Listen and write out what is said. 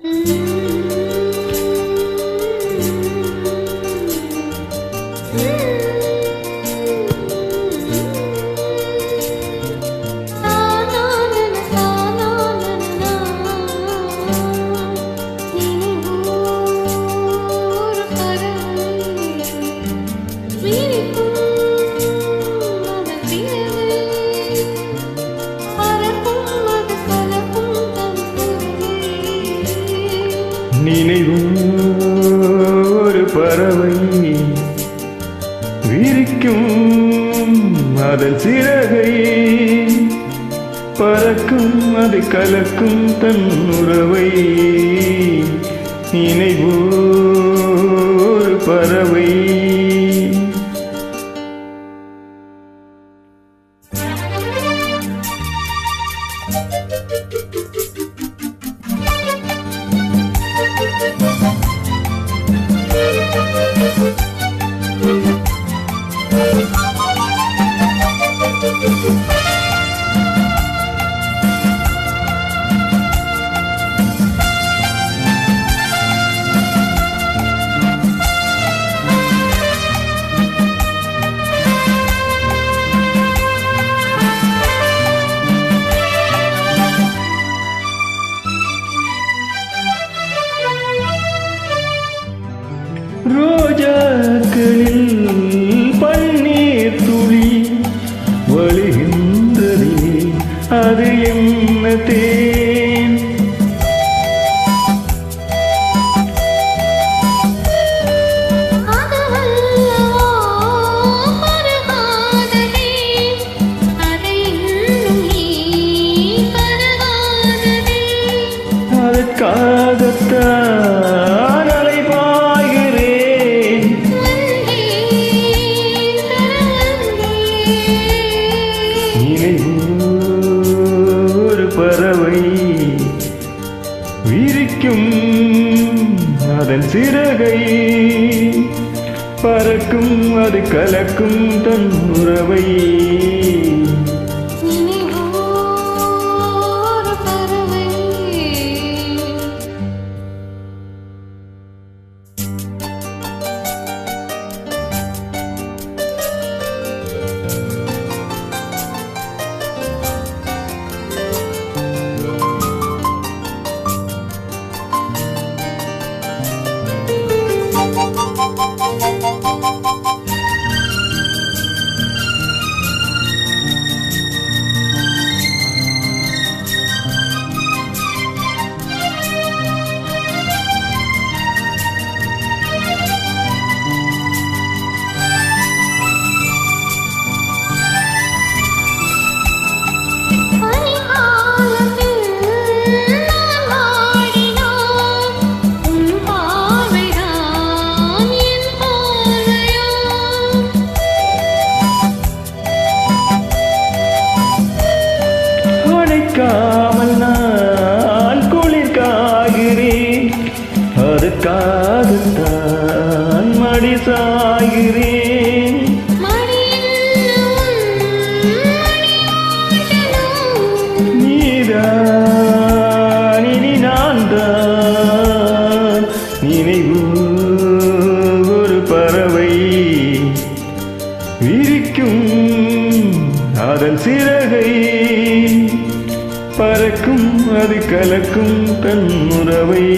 Mm-hmm. விரிக்கும் அதன் சிறகை. பறக்கும் அது கலக்கும் தன் உறவை. நினைவு பறவை. பறவை ரோஜாக்களில் சிறகை பறக்கும் அது கலக்கும் தன் உறவை. தன் சிறகை பறக்கும் அது கலக்கும் தன் உறவை.